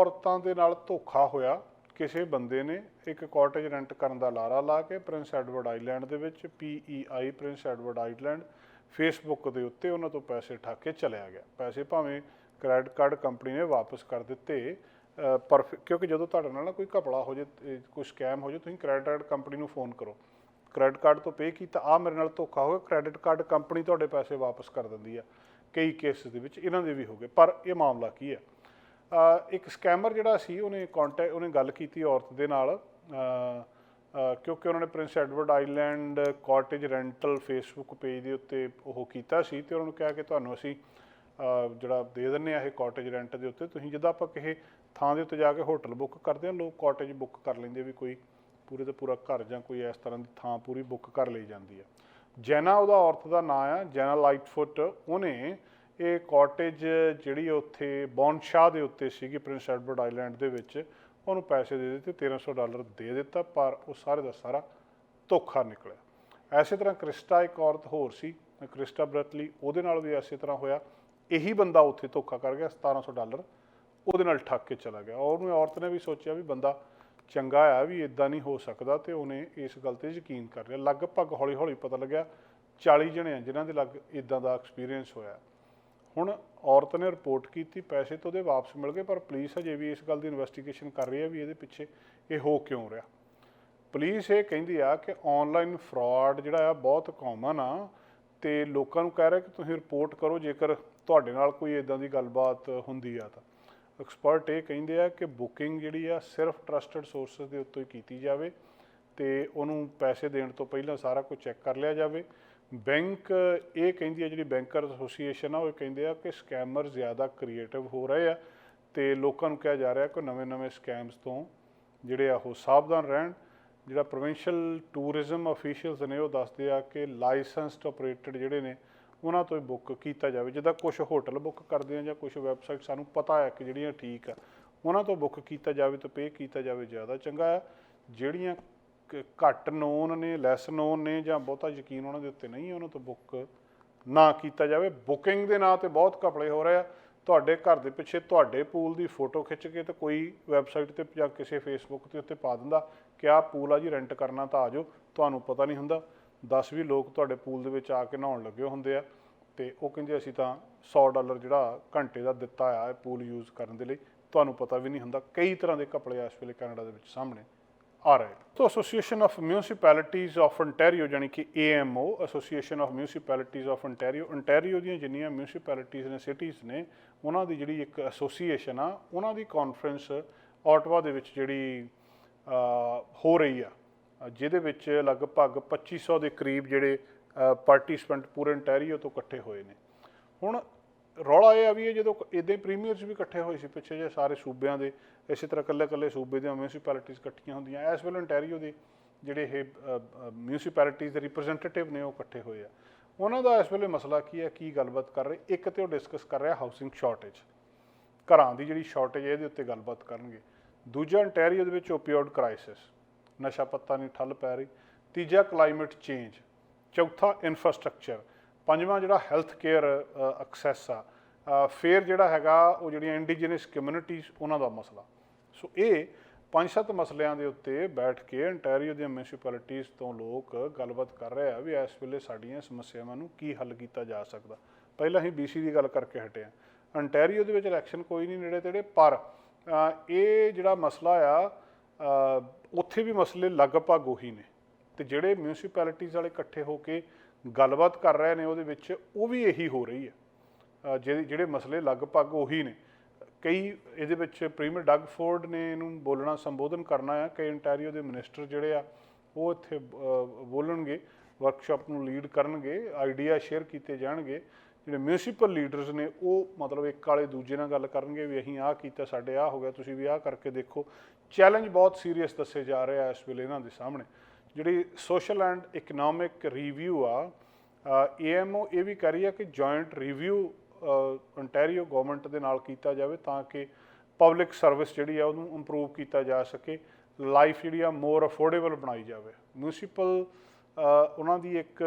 ਔਰਤਾਂ ਦੇ ਨਾਲ ਧੋਖਾ ਹੋਇਆ। ਕਿਸੇ ਬੰਦੇ ਨੇ ਇੱਕ ਕਾਟੇਜ ਰੈਂਟ ਕਰਨ ਦਾ ਲਾਰਾ ਲਾ ਕੇ ਪ੍ਰਿੰਸ ਐਡਵਰਡ ਆਈਲੈਂਡ ਦੇ ਵਿੱਚ PEI Prince Edward Island Facebook ਦੇ ਉੱਤੇ ਉਹਨਾਂ ਤੋਂ ਪੈਸੇ ਠੱਗ ਕੇ ਚਲਿਆ ਗਿਆ। ਪੈਸੇ ਭਾਵੇਂ ਕ੍ਰੈਡਿਟ ਕਾਰਡ ਕੰਪਨੀ ਨੇ ਵਾਪਸ ਕਰ ਦਿੱਤੇ ਅ, ਪਰ ਕਿਉਂਕਿ ਜਦੋਂ ਤੁਹਾਡੇ ਨਾਲ ਨਾ ਕੋਈ ਘਪਲਾ ਹੋ ਜੇ ਕੋਈ ਸਕੈਮ ਹੋ ਜੇ ਤੁਸੀਂ ਕ੍ਰੈਡਿਟ ਕਾਰਡ ਕੰਪਨੀ ਨੂੰ ਫੋਨ ਕਰੋ। ਕ੍ਰੈਡਿਟ ਕਾਰਡ ਤੋਂ ਪੇ ਕੀਤਾ ਆ ਮੇਰੇ ਨਾਲ ਧੋਖਾ ਹੋ ਗਿਆ ਕ੍ਰੈਡਿਟ ਕਾਰਡ ਕੰਪਨੀ ਤੁਹਾਡੇ ਪੈਸੇ ਵਾਪਸ ਕਰ ਦਿੰਦੀ ਆ। ਕਈ ਕੇਸ ਦੇ ਵਿੱਚ ਇਹਨਾਂ ਦੇ ਵੀ ਹੋ ਗਏ ਪਰ ਇਹ ਮਾਮਲਾ ਕੀ ਹੈ? ਇੱਕ ਸਕੈਮਰ ਜਿਹੜਾ ਸੀ, ਉਹਨੇ ਕੰਟੈਕਟ ਉਹਨੇ ਗੱਲ ਕੀਤੀ ਔਰਤ ਦੇ ਨਾਲ ਕਿਉਂਕਿ ਉਹਨਾਂ ਨੇ Prince Edward Island cottage rental Facebook page ਦੇ ਉੱਤੇ ਉਹ ਕੀਤਾ ਸੀ ਤੇ ਉਹਨਾਂ ਨੂੰ ਕਿਹਾ ਕਿ ਤੁਹਾਨੂੰ ਅਸੀਂ ਜਿਹੜਾ ਦੇ ਦਿੰਨੇ ਆ ਇਹ ਕਾਟੇਜ ਰੈਂਟ ਦੇ ਉੱਤੇ, ਤੁਸੀਂ ਜਿੱਦਾਂ ਆਪਾਂ ਕਿਸੇ ਥਾਂ ਦੇ ਉੱਤੇ ਜਾ ਕੇ ਹੋਟਲ ਬੁੱਕ ਕਰਦੇ ਆ ਲੋਕ ਕਾਟੇਜ ਬੁੱਕ ਕਰ ਲੈਂਦੇ ਵੀ ਕੋਈ ਪੂਰੇ ਦਾ ਪੂਰਾ ਘਰ ਜਾਂ ਕੋਈ ਇਸ ਤਰ੍ਹਾਂ ਦੀ ਥਾਂ ਪੂਰੀ ਬੁੱਕ ਕਰ ਲਈ ਜਾਂਦੀ ਆ। ਜੈਨਾ ਉਹਦਾ ਔਰਤ ਦਾ ਨਾਂ ਆ, ਜੈਨਾ ਲਾਈਟਫੁੱਟ ਉਹਨੇ ਇਹ ਕਾਟੇਜ ਜਿਹੜੀ ਉੱਥੇ ਬੌਨਸ਼ਾਹ ਦੇ ਉੱਤੇ ਸੀਗੀ, ਪ੍ਰਿੰਸ ਐਡਵਰਡ ਆਈਲੈਂਡ ਦੇ ਵਿੱਚ, ਉਹਨੂੰ ਪੈਸੇ ਦੇ ਦਿੱਤੇ 1300 ਡਾਲਰ ਦੇ ਦਿੱਤਾ, ਪਰ ਉਹ ਸਾਰੇ ਦਾ ਸਾਰਾ ਧੋਖਾ ਨਿਕਲਿਆ। ਐਸੇ ਤਰ੍ਹਾਂ ਕ੍ਰਿਸਟਾ ਇੱਕ ਔਰਤ ਹੋਰ ਸੀ, ਕ੍ਰਿਸਟਾ ਬ੍ਰਤਲੀ ਉਹਦੇ ਨਾਲ ਵੀ ਐਸੇ ਤਰ੍ਹਾਂ ਹੋਇਆ। ਇਹੀ ਬੰਦਾ ਉੱਥੇ ਧੋਖਾ ਕਰ ਗਿਆ 1700 ਡਾਲਰ, ਉਹਦੇ ਨਾਲ ਠੱਗ ਕੇ ਚਲਾ ਗਿਆ। ਉਹਨੂੰ ਔਰਤ ਨੇ ਵੀ ਸੋਚਿਆ ਵੀ ਬੰਦਾ ਚੰਗਾ ਆ, ਵੀ ਇਦਾਂ ਨਹੀਂ ਹੋ ਸਕਦਾ, ਤੇ ਉਹਨੇ ਇਸ ਗੱਲ ਤੇ ਯਕੀਨ ਕਰ ਲਿਆ। ਲਗਭਗ ਹੌਲੀ ਹੌਲੀ ਪਤਾ ਲੱਗਿਆ 40 ਜਣੇ ਆ ਜਿਨ੍ਹਾਂ ਦੇ ਲੱਗ ਇਦਾਂ ਦਾ ਐਕਸਪੀਰੀਅੰਸ ਹੋਇਆ। ਹੁਣ ਔਰਤ ਨੇ ਰਿਪੋਰਟ ਕੀਤੀ, ਪੈਸੇ ਤਾਂ ਉਹਦੇ ਵਾਪਸ ਮਿਲ ਗਏ, ਪਰ ਪੁਲਿਸ ਅਜੇ ਵੀ ਇਸ ਗੱਲ ਦੀ ਇਨਵੈਸਟੀਗੇਸ਼ਨ ਕਰ ਰਹੀ ਹੈ ਵੀ ਇਹਦੇ ਪਿੱਛੇ ਇਹ ਹੋ ਕਿਉਂ ਰਿਹਾ। ਪੁਲਿਸ ਇਹ ਕਹਿੰਦੀ ਆ ਕਿ ਆਨਲਾਈਨ ਫਰਾਡ ਜਿਹੜਾ ਆ ਬਹੁਤ ਕਾਮਨ ਆ ਤੇ ਲੋਕਾਂ ਨੂੰ ਕਹਿ ਰਿਹਾ ਕਿ ਤੁਸੀਂ ਰਿਪੋਰਟ ਕਰੋ ਜੇਕਰ ਤੁਹਾਡੇ ਨਾਲ ਕੋਈ ਇਦਾਂ ਦੀ ਗੱਲਬਾਤ ਹੁੰਦੀ ਆ ਤਾਂ। ਐਕਸਪਰਟ ਇਹ ਕਹਿੰਦੇ ਆ ਕਿ ਬੁਕਿੰਗ ਜਿਹੜੀ ਆ ਸਿਰਫ ਟਰਸਟਡ ਸੋਰਸਸ ਦੇ ਉੱਤੇ ਹੀ ਕੀਤੀ ਜਾਵੇ ਤੇ ਉਹਨੂੰ ਪੈਸੇ ਦੇਣ ਤੋਂ ਪਹਿਲਾਂ ਸਾਰਾ ਕੁਝ ਚੈੱਕ ਕਰ ਲਿਆ ਜਾਵੇ। ਬੈਂਕ, ਇਹ ਕਹਿੰਦੀ ਹੈ ਜਿਹੜੀ ਬੈਂਕਰ ਐਸੋਸੀਏਸ਼ਨ ਆ, ਉਹ ਇਹ ਕਹਿੰਦੇ ਆ ਕਿ ਸਕੈਮਰ ਜ਼ਿਆਦਾ ਕ੍ਰੀਏਟਿਵ ਹੋ ਰਹੇ ਆ ਤੇ ਲੋਕਾਂ ਨੂੰ ਕਿਹਾ ਜਾ ਰਿਹਾ ਕਿ ਨਵੇਂ-ਨਵੇਂ ਸਕੈਮਸ ਤੋਂ ਜਿਹੜੇ ਆ ਉਹ ਸਾਵਧਾਨ ਰਹਿਣ। ਜਿਹੜਾ ਪ੍ਰੋਵਿੰਸ਼ੀਅਲ ਟੂਰਿਜ਼ਮ ਅਫੀਸ਼ੀਅਲਸ ਨੇ ਉਹ ਦੱਸਦੇ ਆ ਕਿ ਲਾਇਸੈਂਸਡ ਆਪਰੇਟਡ ਜਿਹੜੇ ਨੇ, ਉਹਨਾਂ ਤੋਂ ਹੀ ਬੁੱਕ ਕੀਤਾ ਜਾਵੇ। ਜਿੱਦਾਂ ਕੁਝ ਹੋਟਲ ਬੁੱਕ ਕਰਦੇ ਆ ਜਾਂ ਕੁਝ ਵੈਬਸਾਈਟ ਸਾਨੂੰ ਪਤਾ ਹੈ ਕਿ ਜਿਹੜੀਆਂ ਠੀਕ ਆ, ਉਹਨਾਂ ਤੋਂ ਬੁੱਕ ਕੀਤਾ ਜਾਵੇ ਤਾਂ ਪੇ ਕੀਤਾ ਜਾਵੇ ਜ਼ਿਆਦਾ ਚੰਗਾ ਆ। ਜਿਹੜੀਆਂ ਘੱਟ ਨੋਨ ਨੇ ਲੈਸ ਨੋਨ ਨੇ ਜਾਂ ਬਹੁਤਾ ਯਕੀਨ ਉਹਨਾਂ ਦੇ ਉੱਤੇ ਨਹੀਂ ਉਹਨਾਂ ਤੋਂ ਬੁੱਕ ਨਾ ਕੀਤਾ ਜਾਵੇ। ਬੁਕਿੰਗ ਦੇ ਨਾਂ ਤੇ ਬਹੁਤ ਘਪਲੇ ਹੋ ਰਹੇ ਆ। ਤੁਹਾਡੇ ਘਰ ਦੇ ਪਿੱਛੇ ਤੁਹਾਡੇ ਪੂਲ ਦੀ ਫੋਟੋ ਖਿੱਚ ਕੇ ਤੇ ਕੋਈ ਵੈਬਸਾਈਟ ਤੇ ਜਾਂ ਕਿਸੇ ਫੇਸਬੁੱਕ ਤੇ ਉੱਤੇ ਪਾ ਦਿੰਦਾ ਕਿ ਆਹ ਪੂਲ ਆ ਜੀ ਰੈਂਟ ਕਰਨਾ ਤਾਂ ਆਜੋ ਤੁਹਾਨੂੰ ਪਤਾ ਨਹੀਂ ਹੁੰਦਾ। 10 ਵੀ ਲੋਕ ਤੁਹਾਡੇ ਪੂਲ ਦੇ ਵਿੱਚ ਆ ਕੇ ਨਹਾਉਣ ਲੱਗੇ ਹੁੰਦੇ ਆ ਤੇ ਉਹ ਕਹਿੰਦੇ ਅਸੀਂ ਤਾਂ 100 ਡਾਲਰ ਜਿਹੜਾ ਘੰਟੇ ਦਾ ਦਿੱਤਾ ਆ ਪੂਲ ਯੂਜ਼ ਕਰਨ ਦੇ ਲਈ, ਤੁਹਾਨੂੰ ਪਤਾ ਵੀ ਨਹੀਂ ਹੁੰਦਾ। ਕਈ ਤਰ੍ਹਾਂ ਦੇ ਘਪਲੇ ਇਸ ਵੇਲੇ ਕੈਨੇਡਾ ਦੇ ਵਿੱਚ ਸਾਹਮਣੇ। ਆ ਰਹੇ ਤੋ Association of Municipalities of ontario ਜਾਨੀ ਕਿ AMO Association of Municipalities of ontario ontario ਦੀਆਂ ਜਿੰਨੀਆਂ ਮਿਊਨਿਸਪੈਲਿਟੀਜ਼ ਨੇ ਸਿਟੀਜ਼ ਨੇ, ਉਹਨਾਂ ਦੀ ਜਿਹੜੀ ਇੱਕ ਐਸੋਸੀਏਸ਼ਨ ਆ, ਉਹਨਾਂ ਦੀ ਕਾਨਫਰੰਸ ਆਟਵਾ ਦੇ ਵਿੱਚ ਜਿਹੜੀ ਹੋ ਰਹੀ ਆ। ਜਿਹਦੇ ਵਿੱਚ ਲਗਭਗ 2500 ਦੇ ਕਰੀਬ ਜਿਹੜੇ ਪਾਰਟਿਸਪੈਂਟ ਪੂਰੇ ontario ਤੋਂ ਇਕੱਠੇ ਹੋਏ ਨੇ। ਹੁਣ ਰੌਲਾ ਇਹ ਆ ਵੀ ਇਹ ਜਦੋਂ ਇਦਾਂ ਹੀ ਪ੍ਰੀਮੀਅਰਸ ਵੀ ਇਕੱਠੇ ਹੋਏ ਸੀ ਪਿੱਛੇ ਜੇ ਸਾਰੇ ਸੂਬਿਆਂ ਦੇ ਇਸੇ ਤਰ੍ਹਾਂ ਇਕੱਲੇ ਇਕੱਲੇ ਸੂਬੇ ਦੀਆਂ ਮਿਊਨਿਸਪੈਲਿਟੀਆਂ ਇਕੱਠੀਆਂ ਹੁੰਦੀਆਂ। ਇਸ ਵੇਲੇ ontario ਦੇ ਜਿਹੜੇ ਇਹ ਮਿਊਨਿਸਪੈਲਿਟੀਜ਼ ਦੇ ਰਿਪਰੈਜ਼ੈਂਟੇਟਿਵ ਨੇ ਉਹ ਇਕੱਠੇ ਹੋਏ ਆ। ਉਹਨਾਂ ਦਾ ਇਸ ਵੇਲੇ ਮਸਲਾ ਕੀ ਹੈ ਕੀ ਗੱਲਬਾਤ ਕਰ ਰਹੇ? ਇੱਕ ਤੇ ਉਹ ਡਿਸਕਸ ਕਰ ਰਿਹਾ ਹਾਊਸਿੰਗ ਸ਼ਾਰਟੇਜ ਘਰਾਂ ਦੀ ਜਿਹੜੀ ਸ਼ਾਰਟੇਜ ਹੈ ਇਹਦੇ ਉੱਤੇ ਗੱਲਬਾਤ ਕਰਨਗੇ। ਦੂਜਾ ਅੰਟੈਰੀਓ ਦੇ ਵਿੱਚ ਓਪੀਓਇਡ ਕ੍ਰਾਈਸਿਸ ਨਸ਼ਾ ਪੱਤਾ ਨਹੀਂ ਠੱਲ ਪੈ ਰਹੀ। ਤੀਜਾ ਕਲਾਈਮੇਟ ਚੇਂਜ ਚੌਥਾ ਇਨਫਰਾਸਟ੍ਰਕਚਰ ਪੰਜਵਾਂ ਜਿਹੜਾ ਹੈਲਥ ਕੇਅਰ ਐਕਸੈਸ ਆ। ਅ, ਫਿਰ ਜਿਹੜਾ ਹੈਗਾ ਉਹ ਜਿਹੜੀਆਂ ਇੰਡੀਜੀਨਸ ਕਮਿਊਨਿਟੀਜ਼ ਉਹਨਾਂ ਦਾ ਮਸਲਾ। ਸੋ ਇਹ ਪੰਜ ਸੱਤ ਮਸਲਿਆਂ ਦੇ ਉੱਤੇ ਬੈਠ ਕੇ ontario ਦੀਆਂ ਮਿਊਨਿਸਪੈਲਿਟੀਜ਼ ਤੋਂ ਲੋਕ ਗੱਲਬਾਤ ਕਰ ਰਹੇ ਆ ਵੀ ਇਸ ਵੇਲੇ ਸਾਡੀਆਂ ਸਮੱਸਿਆਵਾਂ ਨੂੰ ਕੀ ਹੱਲ ਕੀਤਾ ਜਾ ਸਕਦਾ। ਪਹਿਲਾਂ ਹੀ BC ਦੀ ਗੱਲ ਕਰਕੇ ਹਟੇ ਆ ontario ਦੇ ਵਿੱਚ ਇਲੈਕਸ਼ਨ ਕੋਈ ਨਹੀਂ ਨੇੜੇ ਤੇੜੇ ਪਰ ਇਹ ਜਿਹੜਾ ਮਸਲਾ ਆ ਉੱਥੇ ਵੀ ਮਸਲੇ ਲਗਭਗ ਉਹੀ ਨੇ। ਤੇ ਜਿਹੜੇ ਮਿਊਨਿਸਪੈਲਿਟੀਜ਼ ਵਾਲੇ ਇਕੱਠੇ ਹੋ ਕੇ ਗੱਲਬਾਤ ਕਰ ਰਹੇ ਨੇ ਉਹਦੇ ਵਿੱਚ ਉਹ ਵੀ ਇਹੀ ਹੋ ਰਹੀ ਹੈ। ਅ, ਜਿਹੜੇ ਮਸਲੇ ਲਗਭਗ ਉਹੀ ਨੇ। ਕਈ ਇਹਦੇ ਵਿੱਚ ਪ੍ਰੀਮੀਅਰ ਡਗ ਫੋਰਡ ਨੇ ਇਹਨੂੰ ਬੋਲਣਾ, ਸੰਬੋਧਨ ਕਰਨਾ ਆ। ਕਈ ਇੰਟੈਰੀਓ ਦੇ ਮਿਨਿਸਟਰ ਜਿਹੜੇ ਆ, ਉਹ ਇੱਥੇ ਬੋਲਣਗੇ ਵਰਕਸ਼ਾਪ ਨੂੰ ਲੀਡ ਕਰਨਗੇ ਆਈਡੀਆ ਸ਼ੇਅਰ ਕੀਤੇ ਜਾਣਗੇ। ਜਿਹੜੇ ਮਿਊਨਿਸਪਲ ਲੀਡਰਸ ਨੇ, ਉਹ ਮਤਲਬ ਇੱਕ ਵਾਲੇ ਦੂਜੇ ਨਾਲ ਗੱਲ ਕਰਨਗੇ ਵੀ ਅਸੀਂ ਆਹ ਕੀਤਾ, ਸਾਡੇ ਆਹ ਹੋ ਗਿਆ, ਤੁਸੀਂ ਵੀ ਆਹ ਕਰਕੇ ਦੇਖੋ। ਚੈਲੰਜ ਬਹੁਤ ਸੀਰੀਅਸ ਦੱਸੇ ਜਾ ਰਹੇ ਆ ਇਸ ਵੇਲੇ ਇਹਨਾਂ ਦੇ ਸਾਹਮਣੇ। ਜਿਹੜੀ ਸੋਸ਼ਲ ਐਂਡ ਇਕਨੋਮਿਕ ਰਿਵਿਊ ਆ ਏਐਮਓ ਇਹ ਵੀ ਕਰ ਰਹੀ ਆ ਕਿ ਜੁਆਇੰਟ ਰਿਵਿਊ ontario ਗਵਰਨਮੈਂਟ ਦੇ ਨਾਲ ਕੀਤਾ ਜਾਵੇ ਤਾਂ ਕਿ ਪਬਲਿਕ ਸਰਵਿਸ ਜਿਹੜੀ ਆ ਉਹਨੂੰ ਇੰਪਰੂਵ ਕੀਤਾ ਜਾ ਸਕੇ ਲਾਈਫ ਜਿਹੜੀ ਆ ਮੋਰ ਅਫੋਰਡੇਬਲ ਬਣਾਈ ਜਾਵੇ। ਮਿਊਨਿਸਪਲ ਉਹਨਾਂ ਦੀ ਇੱਕ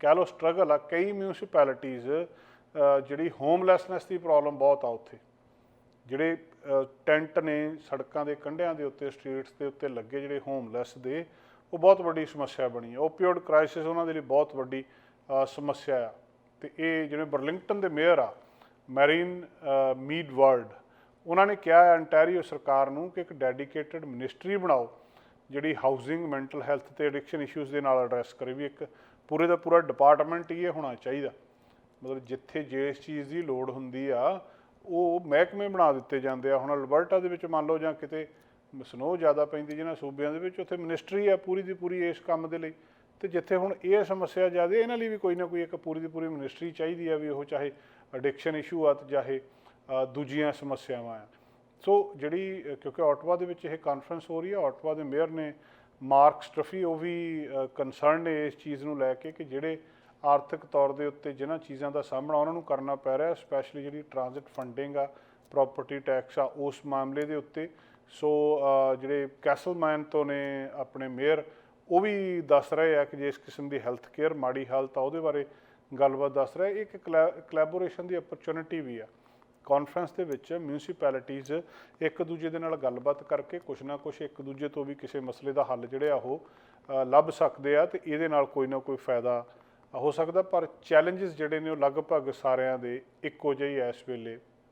ਕਹਿ ਲਓ ਸਟਰਗਲ ਆ, ਕਈ ਮਿਊਨਿਸਪੈਲਿਟੀਜ਼ ਜਿਹੜੀ ਹੋਮਲੈਸਨੈਸ ਦੀ ਪ੍ਰੋਬਲਮ ਬਹੁਤ ਆ ਉੱਥੇ। ਜਿਹੜੇ ਟੈਂਟ ਨੇ ਸੜਕਾਂ ਦੇ ਕੰਢਿਆਂ ਦੇ ਉੱਤੇ ਸਟਰੀਟਸ ਦੇ ਉੱਤੇ ਲੱਗੇ ਜਿਹੜੇ ਹੋਮਲੈਸ ਦੇ, ਉਹ ਬਹੁਤ ਵੱਡੀ ਸਮੱਸਿਆ ਬਣੀ ਹੈ ਓਪੀਓਇਡ ਕ੍ਰਾਈਸਿਸ ਉਹਨਾਂ ਦੇ ਲਈ ਬਹੁਤ ਵੱਡੀ ਸਮੱਸਿਆ ਆ। ਤੇ ਇਹ ਜਿਵੇਂ ਬਰਲਿੰਗਟਨ ਦੇ ਮੇਅਰ ਆ ਮੈਰੀਨ ਅ, ਮੀਡ ਵਰਲਡ ਉਹਨਾਂ ਨੇ ਕਿਹਾ ਹੈ ਅੰਟੈਰੀਓ ਸਰਕਾਰ ਨੂੰ ਕਿ ਇੱਕ ਡੈਡੀਕੇਟਿਡ ਮਿਨਿਸਟਰੀ ਬਣਾਓ ਜਿਹੜੀ ਹਾਊਸਿੰਗ ਮੈਂਟਲ ਹੈਲਥ ਤੇ ਐਡਿਕਸ਼ਨ ਇਸ਼ੂਜ਼ ਦੇ ਨਾਲ ਐਡਰੈਸ ਕਰੇ ਵੀ ਇੱਕ ਪੂਰੇ ਦਾ ਪੂਰਾ ਡਿਪਾਰਟਮੈਂਟ ਹੀ ਇਹ ਹੋਣਾ ਚਾਹੀਦਾ। ਮਤਲਬ ਜਿੱਥੇ ਜਿਸ ਚੀਜ਼ ਦੀ ਲੋੜ ਹੁੰਦੀ ਆ ਉਹ ਮਹਿਕਮੇ ਬਣਾ ਦਿੱਤੇ ਜਾਂਦੇ ਆ। ਹੁਣ ਅਲਬਰਟਾ ਦੇ ਵਿੱਚ ਮੰਨ ਲਓ ਜਾਂ ਕਿਤੇ ਸਨੋ ਜ਼ਿਆਦਾ ਪੈਂਦੀ ਜਿਹਨਾਂ ਸੂਬਿਆਂ ਦੇ ਵਿੱਚ ਉੱਥੇ ਮਿਨਿਸਟਰੀ ਆ ਪੂਰੀ ਦੀ ਪੂਰੀ ਇਸ ਕੰਮ ਦੇ ਲਈ। ਤੇ ਜਿੱਥੇ ਹੁਣ ਇਹ ਸਮੱਸਿਆ ਜ਼ਿਆਦਾ ਇਹਨਾਂ ਲਈ ਵੀ ਕੋਈ ਨਾ ਕੋਈ ਇੱਕ ਪੂਰੀ ਦੀ ਪੂਰੀ ਮਿਨਿਸਟਰੀ ਚਾਹੀਦੀ ਆ ਵੀ ਉਹ ਚਾਹੇ ਐਡਿਕਸ਼ਨ ਇਸ਼ੂ ਆ ਤੇ ਚਾਹੇ ਦੂਜੀਆਂ ਸਮੱਸਿਆਵਾਂ ਆ। ਸੋ ਜਿਹੜੀ ਕਿਉਂਕਿ ਆਟਵਾ ਦੇ ਵਿੱਚ ਇਹ ਕਾਨਫਰੰਸ ਹੋ ਰਹੀ ਹੈ ਆਟਵਾ ਦੇ ਮੇਅਰ ਨੇ ਮਾਰਕ ਸਟਫੀ ਉਹ ਵੀ ਕੰਸਰਨ ਨੇ ਇਸ ਚੀਜ਼ ਨੂੰ ਲੈ ਕੇ ਕਿ ਜਿਹੜੇ ਆਰਥਿਕ ਤੌਰ ਦੇ ਉੱਤੇ ਜਿਨ੍ਹਾਂ ਚੀਜ਼ਾਂ ਦਾ ਸਾਹਮਣਾ ਉਹਨਾਂ ਨੂੰ ਕਰਨਾ ਪੈ ਰਿਹਾ ਸਪੈਸ਼ਲੀ ਜਿਹੜੀ ਟ੍ਰਾਂਜ਼ਿਟ ਫੰਡਿੰਗ ਆ ਪ੍ਰਾਪਰਟੀ ਟੈਕਸ ਆ ਉਸ ਮਾਮਲੇ ਦੇ ਉੱਤੇ। ਸੋ ਅ, ਜਿਹੜੇ ਕੈਸਲਮੈਨ ਤੋਂ ਨੇ ਆਪਣੇ ਮੇਅਰ ਉਹ ਵੀ ਦੱਸ ਰਹੇ ਆ ਕਿ ਜੇ ਇਸ ਕਿਸਮ ਦੀ ਹੈਲਥ ਕੇਅਰ ਮਾੜੀ ਹਾਲਤ ਆ, ਉਹਦੇ ਬਾਰੇ ਗੱਲਬਾਤ ਦੱਸ ਰਹੇ ਇੱਕ ਕੋਲੈਬੋਰੇਸ਼ਨ ਦੀ ਅਪਰਚੂਨਿਟੀ ਵੀ ਆ। ਕਾਨਫਰੰਸ ਦੇ ਵਿੱਚ ਮਿਊਨਿਸਪੈਲਿਟੀਜ਼ ਇੱਕ ਦੂਜੇ ਦੇ ਨਾਲ ਗੱਲਬਾਤ ਕਰਕੇ ਕੁਛ ਨਾ ਕੁਛ ਇੱਕ ਦੂਜੇ ਤੋਂ ਵੀ ਕਿਸੇ ਮਸਲੇ ਦਾ ਹੱਲ ਜਿਹੜੇ ਆ ਉਹ ਲੱਭ ਸਕਦੇ ਆ ਤੇ ਇਹਦੇ ਨਾਲ ਕੋਈ ਨਾ ਕੋਈ ਫਾਇਦਾ ਹੋ ਸਕਦਾ। ਪਰ ਚੈਲੰਜਸ ਜਿਹੜੇ ਨੇ ਉਹ ਲਗਭਗ ਸਾਰਿਆਂ ਦੇ ਇੱਕੋ ਜਿਹੇ ਆ ਇਸ ਵੇਲੇ।